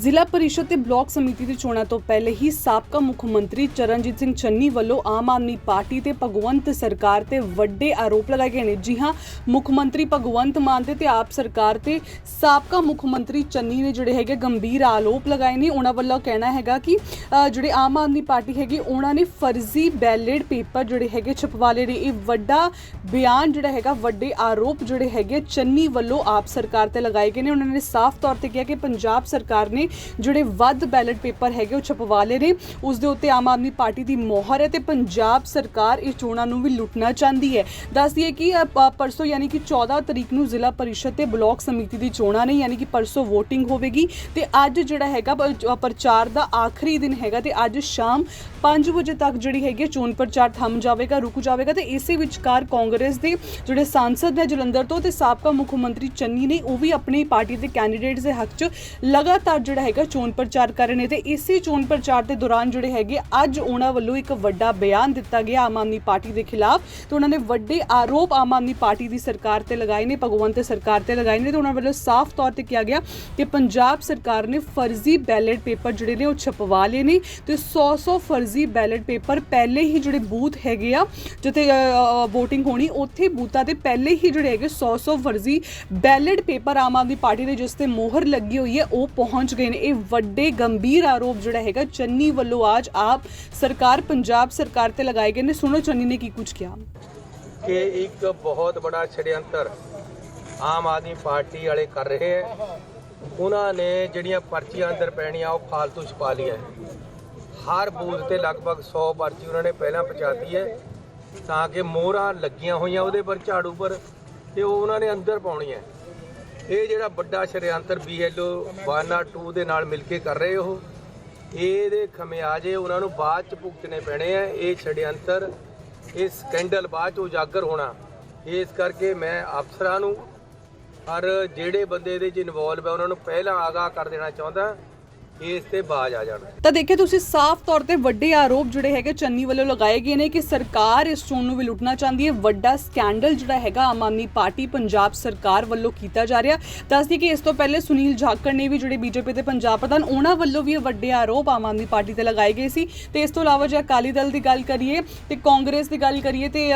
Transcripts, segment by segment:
ਜ਼ਿਲ੍ਹਾ ਪਰਿਸ਼ਦ ਤੇ ਬਲਾਕ ਸਮਿਤੀ ਦੀ ਚੋਣਾਂ ਤੋਂ ਪਹਿਲੇ ਹੀ ਸਾਬਕਾ ਮੁੱਖ ਮੰਤਰੀ ਚਰਨਜੀਤ ਸਿੰਘ ਚੰਨੀ ਵੱਲੋਂ ਆਮ ਆਦਮੀ ਪਾਰਟੀ ਤੇ ਭਗਵੰਤ ਸਰਕਾਰ ਤੇ ਵੱਡੇ ਆਰੋਪ ਲਗਾਏ ਗਏ ਨੇ। ਜੀ ਹਾਂ, ਮੁੱਖ ਮੰਤਰੀ ਭਗਵੰਤ ਮਾਨ ਤੇ ਤੇ ਆਪ ਸਰਕਾਰ ਤੇ ਸਾਬਕਾ ਮੁੱਖ ਮੰਤਰੀ ਚੰਨੀ ਨੇ ਜਿਹੜੇ ਹੈਗੇ ਗੰਭੀਰ ਆਰੋਪ ਲਗਾਏ ਨੇ। ਉਹਨਾਂ ਵੱਲੋਂ ਕਹਿਣਾ ਹੈਗਾ ਕਿ ਜਿਹੜੇ ਆਮ ਆਦਮੀ ਪਾਰਟੀ ਹੈਗੀ, ਉਹਨਾਂ ਨੇ ਫਰਜ਼ੀ ਬੈਲਟ ਪੇਪਰ ਜਿਹੜੇ ਹੈਗੇ ਛਪਵਾ ਲਏ ਨੇ। ਇਹ ਵੱਡਾ ਬਿਆਨ ਜਿਹੜਾ ਹੈਗਾ, ਵੱਡੇ ਆਰੋਪ ਜਿਹੜੇ ਹੈਗੇ ਚੰਨੀ ਵੱਲੋਂ ਆਪ ਸਰਕਾਰ ਤੇ ਲਗਾਏ ਗਏ ਨੇ। ਉਹਨਾਂ ਨੇ ਸਾਫ਼ ਤੌਰ ਤੇ ਕਿਹਾ ਕਿ ਪੰਜਾਬ ਸਰਕਾਰ ਨੇ ਜਿਹੜੇ ਵੱਧ ਬੈਲਟ ਪੇਪਰ ਹੈਗੇ ਉਹ ਛਪਵਾ ਲਏ ਨੇ। ਉਸ ਦੇ ਉੱਤੇ ਆਮ ਆਦਮੀ ਪਾਰਟੀ ਦੀ ਮੋਹਰ ਹੈ ਤੇ ਪੰਜਾਬ ਸਰਕਾਰ ਇਹ ਚੋਣਾਂ ਨੂੰ ਵੀ ਲੁੱਟਣਾ ਚਾਹੁੰਦੀ ਹੈ। ਦੱਸ ਦਈਏ ਕਿ ਪਰਸੋਂ ਯਾਨੀ ਕਿ 14 ਤਰੀਕ ਨੂੰ ਜ਼ਿਲ੍ਹਾ ਪਰਿਸ਼ਦ ਤੇ ਬਲਾਕ ਸਮਿਤੀ ਦੀ ਚੋਣਾਂ ਨੇ, ਯਾਨੀ ਕਿ ਪਰਸੋਂ VOTING ਹੋਵੇਗੀ ਤੇ ਅੱਜ ਜਿਹੜਾ ਹੈਗਾ ਪ੍ਰਚਾਰ ਦਾ ਆਖਰੀ ਦਿਨ ਹੈਗਾ ਤੇ ਅੱਜ ਸ਼ਾਮ 5 ਵਜੇ ਤੱਕ ਜਿਹੜੀ ਹੈਗੀ ਹੈ ਚੋਣ ਪ੍ਰਚਾਰ ਥੰਮ ਜਾਵੇਗਾ, ਰੁਕ ਜਾਵੇਗਾ ਤੇ ਇਸੇ ਵਿਚਕਾਰ ਕਾਂਗਰਸ ਦੇ ਜਿਹੜੇ ਸਾਂਸਦ ਨੇ ਜਲੰਧਰ ਤੋਂ ਤੇ ਸਾਬਕਾ ਮੁੱਖ ਮੰਤਰੀ ਚੰਨੀ ਨੇ ਉਹ ਵੀ ਆਪਣੀ ਪਾਰਟੀ ਦੇ ਕੈਂਡੀਡੇਟਸ ਦੇ ਹੱਕ 'ਚ ਲਗਾਤਾਰ ਜਿਹੜਾ ਹੈਗਾ ਚੋਣ ਪ੍ਰਚਾਰ ਕਰ ਰਹੇ ਨੇ ਤੇ ਇਸੇ ਚੋਣ ਪ੍ਰਚਾਰ ਦੇ ਦੌਰਾਨ ਜਿਹੜੇ ਹੈਗੇ ਅੱਜ ਉਹਨਾਂ ਵੱਲੋਂ ਇੱਕ ਵੱਡਾ ਬਿਆਨ ਦਿੱਤਾ ਗਿਆ ਆਮ ਆਦਮੀ ਪਾਰਟੀ ਦੇ ਖਿਲਾਫ ਤੇ ਉਹਨਾਂ ਨੇ ਵੱਡੇ ਆਰੋਪ ਆਮ ਆਦਮੀ ਪਾਰਟੀ ਦੀ ਸਰਕਾਰ ਤੇ ਲਗਾਏ ਨੇ, ਭਗਵੰਤ ਸਰਕਾਰ ਤੇ ਲਗਾਏ ਨੇ ਤੇ ਉਹਨਾਂ ਵੱਲੋਂ ਸਾਫ਼ ਤੌਰ ਤੇ ਕਿਹਾ ਗਿਆ ਕਿ ਪੰਜਾਬ ਸਰਕਾਰ ਨੇ ਫਰਜ਼ੀ ਬੈਲਟ ਪੇਪਰ ਜਿਹੜੇ ਨੇ ਉਹ ਛਪਵਾ ਲਏ ਨੇ ਤੇ 100-100 ਫਰਜ਼ੀ ਬੈਲਟ ਪੇਪਰ ਪਹਿਲੇ ਹੀ ਜਿਹੜੇ ਬੂਥ ਹੈਗੇ ਆ, ਜਿੱਥੇ VOTING ਹੋਣੀ, ਉੱਥੇ ਬੂਥਾਂ ਤੇ ਪਹਿਲੇ ਹੀ ਜਿਹੜੇ ਹੈਗੇ 100-100 ਫਰਜ਼ੀ ballot paper Aam Aadmi party ਦੇ ਜਿਸ ਤੇ ਮੋਹਰ ਲੱਗੀ ਹੋਈ ਹੈ, ਉਹ ਪਹੁੰਚ ਗਏ ਨੇ ਇਹ ਵੱਡੇ ਗੰਭੀਰ ਆਰੋਪ ਜਿਹੜਾ ਹੈਗਾ ਚੰਨੀ ਵੱਲੋਂ ਅੱਜ ਆਪ ਸਰਕਾਰ ਪੰਜਾਬ ਸਰਕਾਰ ਤੇ ਲਗਾਏ ਗਏ ਨੇ। ਸੁਣੋ ਚੰਨੀ ਨੇ ਕੀ ਕੁਝ ਕਿਹਾ। ਕਿ ਇੱਕ ਬਹੁਤ ਬੜਾ ਛੜਯੰਤਰ ਆਮ ਆਦਮੀ ਪਾਰਟੀ ਵਾਲੇ ਕਰ ਰਹੇ ਹੈ। ਉਹਨਾਂ ਨੇ ਜਿਹੜੀਆਂ ਪਰਚੀਆਂ ਅੰਦਰ ਪੈਣੀਆਂ, ਉਹ ਫਾਲਤੂ ਛਪਾ ਲਈਆਂ ਹਰ ਬੂਥ ਤੇ ਲਗਭਗ 100 ਪਰਚੀ ਉਹਨਾਂ ਨੇ ਪਹਿਲਾਂ ਪਹੁੰਚਾਤੀ ਹੈ ਤਾਂ ਕਿ ਮੋਹਰਾਂ ਲੱਗੀਆਂ ਹੋਈਆਂ ਉਹਦੇ ਪਰ, ਝਾੜੂ ਪਰ, ਤੇ ਉਹ ਉਹਨਾਂ ਨੇ ਅੰਦਰ ਪਾਉਣੀਆਂ ਇਹ ਜਿਹੜਾ ਵੱਡਾ ਛੜਯੰਤਰ BLO 102 ਦੇ ਨਾਲ ਮਿਲ ਕੇ ਕਰ ਰਹੇ ਉਹ, ਇਹਦੇ ਖਮਿਆਜੇ ਉਹਨਾਂ ਨੂੰ ਬਾਅਦ ਚ ਭੁਗਤਣੇ ਪੈਣੇ ਆ। ਇਹ ਛੜਯੰਤਰ ਇਹ ਸਕੈਂਡਲ ਬਾਅਦ ਚ ਉਜਾਗਰ ਹੋਣਾ। ਇਸ ਕਰਕੇ ਮੈਂ ਅਫਸਰਾਂ ਨੂੰ, ਹਰ ਜਿਹੜੇ ਬੰਦੇ ਇਹਦੇ ਚ ਇਨਵੋਲਵ ਹੈ ਉਹਨਾਂ ਨੂੰ ਪਹਿਲਾਂ ਆਗਾਹ ਕਰ ਦੇਣਾ ਚਾਹੁੰਦਾ। ਇਸ ਤੇ ਬਾਜ ਆ ਜਾਣ। ਤਾਂ ਦੇਖਿਆ ਤੁਸੀਂ ਸਾਫ਼ ਤੌਰ ਤੇ ਵੱਡੇ ਆਰੋਪ ਜਿਹੜੇ ਹੈਗੇ ਚੰਨੀ ਵੱਲੋਂ ਲਗਾਏ ਗਏ ਨੇ ਕਿ ਸਰਕਾਰ ਇਸ ਚੋਣ ਨੂੰ ਵੀ ਲੁੱਟਣਾ ਚਾਹੁੰਦੀ ਹੈ। ਵੱਡਾ ਸਕੈਂਡਲ ਜਿਹੜਾ ਹੈਗਾ ਆਮ ਆਦਮੀ ਪਾਰਟੀ ਪੰਜਾਬ ਸਰਕਾਰ ਵੱਲੋਂ ਕੀਤਾ ਜਾ ਰਿਹਾ। ਦੱਸਦੀ ਕਿ ਇਸ ਤੋਂ ਪਹਿਲੇ ਸੁਨੀਲ ਜਾਖੜ ਨੇ ਵੀ ਜਿਹੜੇ ਬੀਜੇਪੀ ਦੇ ਪੰਜਾਬ ਪ੍ਰਧਾਨ, ਉਹਨਾਂ ਵੱਲੋਂ ਵੀ ਇਹ ਵੱਡੇ ਆਰੋਪ ਆਮ ਆਦਮੀ ਪਾਰਟੀ ਤੇ ਲਗਾਏ ਗਏ ਸੀ। ਤੇ ਇਸ ਤੋਂ ਇਲਾਵਾ ਜੇ ਅਕਾਲੀ ਦਲ ਦੀ ਗੱਲ ਕਰੀਏ ਤੇ ਕਾਂਗਰਸ ਦੀ ਗੱਲ ਕਰੀਏ ਤੇ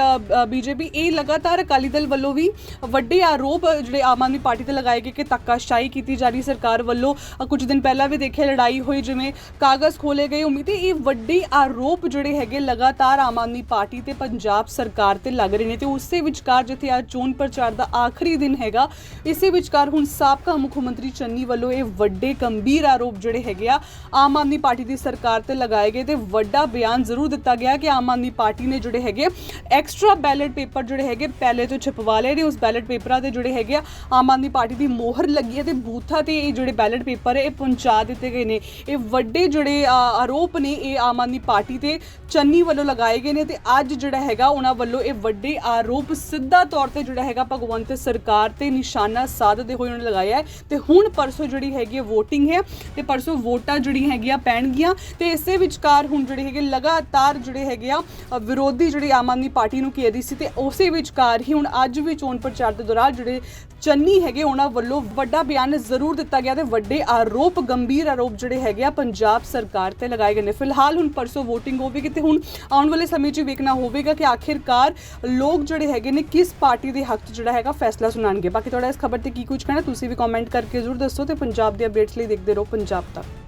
ਬੀਜੇਪੀ, ਇਹ ਲਗਾਤਾਰ ਅਕਾਲੀ ਦਲ ਵੱਲੋਂ ਵੀ ਵੱਡੇ ਆਰੋਪ ਜਿਹੜੇ ਆਮ ਆਦਮੀ ਪਾਰਟੀ ਤੇ ਲਗਾਏ ਗਏ ਕਿ ਧੱਕਾਸ਼ਾਹੀ ਕੀਤੀ ਜਾ ਰਹੀ ਸਰਕਾਰ ਵੱਲੋਂ। ਕੁਝ ਦਿਨ ਪਹਿਲਾਂ ਵੀ ਦੇਖਿਆ ਲੜਾਈ ਹੋਈ, ਜਿਵੇਂ ਕਾਗਜ਼ ਖੋਲੇ ਗਏ। ਉਮੀਦ ਇਹ ਵੱਡੇ ਆਰੋਪ ਜਿਹੜੇ ਹੈਗੇ ਲਗਾਤਾਰ ਆਮ ਆਦਮੀ ਪਾਰਟੀ ਤੇ ਪੰਜਾਬ ਸਰਕਾਰ ਤੇ ਲੱਗ ਰਹੇ ਨੇ ਤੇ ਉਸੇ ਵਿਚਕਾਰ ਜਿੱਥੇ ਅੱਜ ਚੋਣ ਪ੍ਰਚਾਰ ਦਾ ਆਖਰੀ ਦਿਨ ਹੈਗਾ, ਇਸੇ ਵਿਚਕਾਰ ਹੁਣ ਸਾਬਕਾ ਮੁੱਖ ਮੰਤਰੀ ਚੰਨੀ ਵੱਲੋਂ ਇਹ ਵੱਡੇ ਗੰਭੀਰ ਆਰੋਪ ਜਿਹੜੇ ਹੈਗੇ ਆ, ਆਮ ਆਦਮੀ ਪਾਰਟੀ ਦੀ ਸਰਕਾਰ ਤੇ ਲਗਾਏ ਗਏ ਤੇ ਵੱਡਾ ਬਿਆਨ ਜ਼ਰੂਰ ਦਿੱਤਾ ਗਿਆ ਕਿ ਆਮ ਆਦਮੀ ਪਾਰਟੀ ਨੇ ਜਿਹੜੇ ਹੈਗੇ ਐਕਸਟਰਾ ਬੈਲਟ ਪੇਪਰ ਜਿਹੜੇ ਹੈਗੇ ਪਹਿਲੇ ਤੋਂ ਛਪਵਾ ਲਏ ਨੇ। ਉਸ ਬੈਲਟ ਪੇਪਰਾਂ ਤੇ ਜਿਹੜੇ ਹੈਗੇ ਆਮ ਆਦਮੀ ਪਾਰਟੀ ਦੀ ਮੋਹਰ ਲੱਗੀ ਹੈ ਤੇ ਬੂਥਾਂ ਤੇ ਇਹ ਜਿਹੜੇ ਬੈਲਟ ਪੇਪਰ ਹੈ, ਇਹ ਪਹੁੰਚਾ ਦਿੱਤੇ ਗਏ ਨੇ। ਇਹ ਵੱਡੇ ਜਿਹੜੇ ਆਰੋਪ ਨੇ ਇਹ ਆਮ ਆਦਮੀ ਪਾਰਟੀ ਤੇ ਚੰਨੀ ਵੱਲੋਂ ਲਗਾਏ ਗਏ ਨੇ ਤੇ ਅੱਜ ਜਿਹੜਾ ਹੈਗਾ ਉਹਨਾਂ ਵੱਲੋਂ ਇਹ ਵੱਡੇ ਆਰੋਪ ਸਿੱਧਾ ਤੌਰ ਤੇ ਜਿਹੜਾ ਹੈਗਾ ਭਗਵੰਤ ਸਰਕਾਰ ਤੇ ਨਿਸ਼ਾਨਾ ਸਾਧਦੇ ਹੋਏ ਉਹਨਾਂ ਲਗਾਇਆ ਹੈ। ਤੇ ਹੁਣ ਪਰਸੋਂ ਜਿਹੜੀ ਹੈਗੀ ਹੈ VOTING ਹੈ ਤੇ ਪਰਸੋਂ ਵੋਟਾਂ ਜਿਹੜੀਆਂ ਹੈਗੀਆਂ ਪੈਣਗੀਆਂ ਤੇ ਇਸੇ ਵਿਚਕਾਰ ਹੁਣ ਜਿਹੜੇ ਹੈਗੇ ਲਗਾਤਾਰ ਜਿਹੜੇ ਹੈਗੇ ਆ ਵਿਰੋਧੀ ਜਿਹੜੇ ਆਮ ਆਦਮੀ ਪਾਰਟੀ ਨੂੰ ਘੇਰ ਸੀ ਤੇ ਉਸੇ ਵਿਚਕਾਰ ਹੀ ਹੁਣ ਅੱਜ ਵੀ ਚੋਣ ਪ੍ਰਚਾਰ ਦੇ ਦੌਰਾਨ ਜਿਹੜੇ ਚੰਨੀ ਹੈਗੇ ਉਹਨਾਂ ਵੱਲੋਂ ਵੱਡਾ ਬਿਆਨ ਜ਼ਰੂਰ ਦਿੱਤਾ ਗਿਆ ਤੇ ਵੱਡੇ ਆਰੋਪ, ਗੰਭੀਰ ਆਰੋਪ ਜਿਹੜੇ ਹੈਗੇ ਆ ਪੰਜਾਬ ਸਰਕਾਰ ਤੇ ਲਗਾਏ ਗਏ ਨੇ। ਫਿਲਹਾਲ ਹੁਣ ਪਰਸੋਂ VOTING ਹੋਵੇਗੀ ਤੇ ਹੁਣ ਆਉਣ ਵਾਲੇ ਸਮੇਂ 'ਚ ਵੇਖਣਾ ਹੋਵੇਗਾ ਕਿ ਆਖਿਰਕਾਰ ਲੋਕ ਜਿਹੜੇ ਹੈਗੇ ਨੇ ਕਿਸ ਪਾਰਟੀ ਦੇ ਹੱਕ 'ਚ ਜਿਹੜਾ ਹੈਗਾ ਫੈਸਲਾ ਸੁਣਾਉਣਗੇ। ਬਾਕੀ ਤੁਹਾਡਾ ਇਸ ਖਬਰ ਤੇ ਕੀ ਕੁਝ ਕਹਿਣਾ, ਤੁਸੀਂ ਵੀ ਕਮੈਂਟ ਕਰਕੇ ਜ਼ਰੂਰ ਦੱਸੋ ਤੇ ਪੰਜਾਬ ਦੇ ਅਪਡੇਟਸ ਲਈ ਦੇਖਦੇ ਰਹੋ ਪੰਜਾਬ ਤੱਕ।